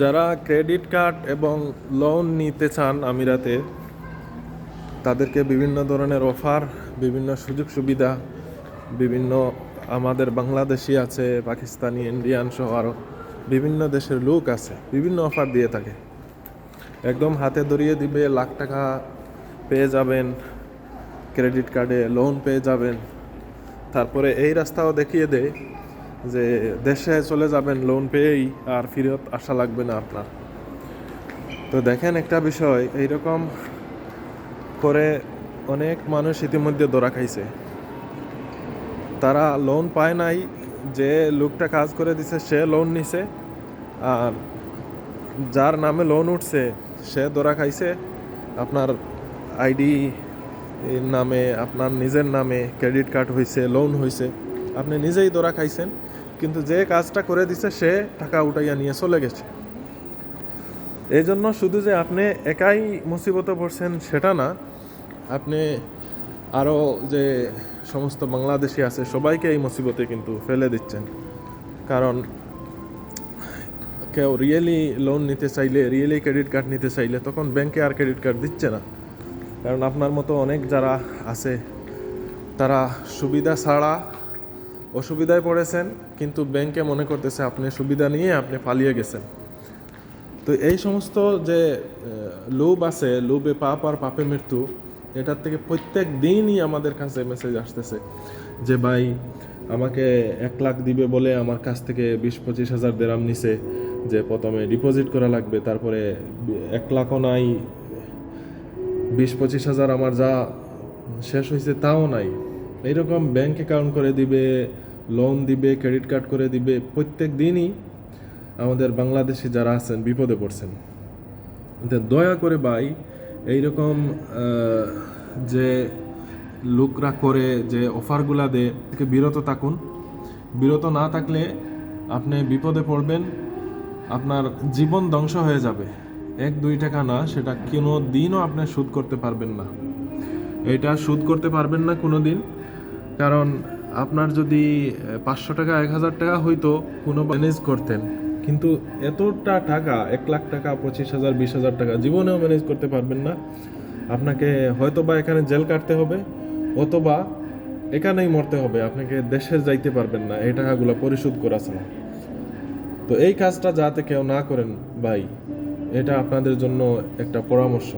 যারা credit card এবং loan নিতে চান আমিরাতে, তাদেরকে বিভিন্ন ধরনের অফার বিভিন্ন সুযোগ সুবিধা, বিভিন্ন আমাদের বাংলাদেশি আছে, পাকিস্তানি ইন্ডিয়ান সহ আরও বিভিন্ন দেশের লোক আছে, বিভিন্ন অফার দিয়ে থাকে। একদম হাতে ধরিয়ে দিবে, লাখ টাকা পেয়ে যাবেন, ক্রেডিট কার্ডে লোন পেয়ে যাবেন। তারপরে এই রাস্তাও দেখিয়ে দেয় যে দেশে চলে যাবেন লোন পেয়েই আর ফিরত আসা লাগবে না আপনার। তো দেখেন একটা বিষয়, এইরকম করে অনেক মানুষ ইতিমধ্যে ধরা খাইছে। তারা লোন পায় নাই, যে লোকটা কাজ করে দিছে, সে লোন নিছে, আর যার নামে লোন উঠছে, সে ধরা খাইছে। আপনার আইডি নামে, আপনার নিজের নামে ক্রেডিট কার্ড হয়েছে লোন হয়েছে আপনি নিজেই ধরা খাইছেন। কিন্তু যে কাজটা করে দিছে, সে টাকা উঠাইয়া নিয়ে চলে গেছে। এই জন্য শুধু যে আপনি একাই মুসিবতে পড়ছেন, সেটা না। আপনি আরও যে সমস্ত বাংলাদেশি আছে, সবাইকে এই মুসিবতে কিন্তু ফেলে দিচ্ছেন। কারণ কেউ রিয়েলি লোন নিতে চাইলে, রিয়েলি ক্রেডিট কার্ড নিতে চাইলে, তখন ব্যাংকে আর ক্রেডিট কার্ড দিচ্ছে না। কারণ আপনার মতো অনেক যারা আছে, তারা সুবিধা ছাড়া অসুবিধায় পড়েছেন, কিন্তু ব্যাংকে মনে করতেছে আপনি সুবিধা নিয়ে আপনি পালিয়ে গেছেন। তো এই সমস্ত যে লোভ আছে, লোভে পাপ আর পাপে মৃত্যু, এটার থেকে প্রত্যেক দিনই আমাদের কাছে মেসেজ আসতেছে যে, ভাই, আমাকে এক লাখ দিবে বলে আমার কাছ থেকে বিশ পঁচিশ হাজার দেরাম নিছে, যে প্রথমে ডিপোজিট করা লাগবে, তারপরে এক লাখও নাই, বিশ পঁচিশ হাজার আমার যা শেষ হয়েছে তাও নাই। এইরকম ব্যাংক অ্যাকাউন্ট করে দিবে লোন দিবে ক্রেডিট কার্ড করে দিবে, প্রত্যেক দিনই আমাদের বাংলাদেশি যারা আছেন, বিপদে পড়ছেন। দয়া করে ভাই, এইরকম যে লোকরা করে, যে অফারগুলা দেয় থেকে বিরত থাকুন। বিরত না থাকলে আপনি বিপদে পড়বেন, আপনার জীবন ধ্বংস হয়ে যাবে। এক, দুই টাকা না, সেটা কোনো দিনও আপনি সুদ করতে পারবেন না। এটা সুদ করতে পারবেন না কোনো দিন কারণ আপনার যদি পাঁচশো টাকা, এক হাজার টাকা হইতো কোনো ম্যানেজ করতেন। কিন্তু এতটা টাকা, এক লাখ টাকা, পঁচিশ হাজার, বিশ হাজার টাকা, জীবনেও ম্যানেজ করতে পারবেন না। আপনাকে হয়তো বা এখানে জেল কাটতে হবে, অথবা এখানেই মরতে হবে। আপনাকে দেশে যাইতে পারবেন না, এই টাকাগুলো পরিশোধ করা ছাড়া। তো এই কাজটা যাতে কেউ না করেন, ভাই, এটা আপনাদের জন্য একটা পরামর্শ।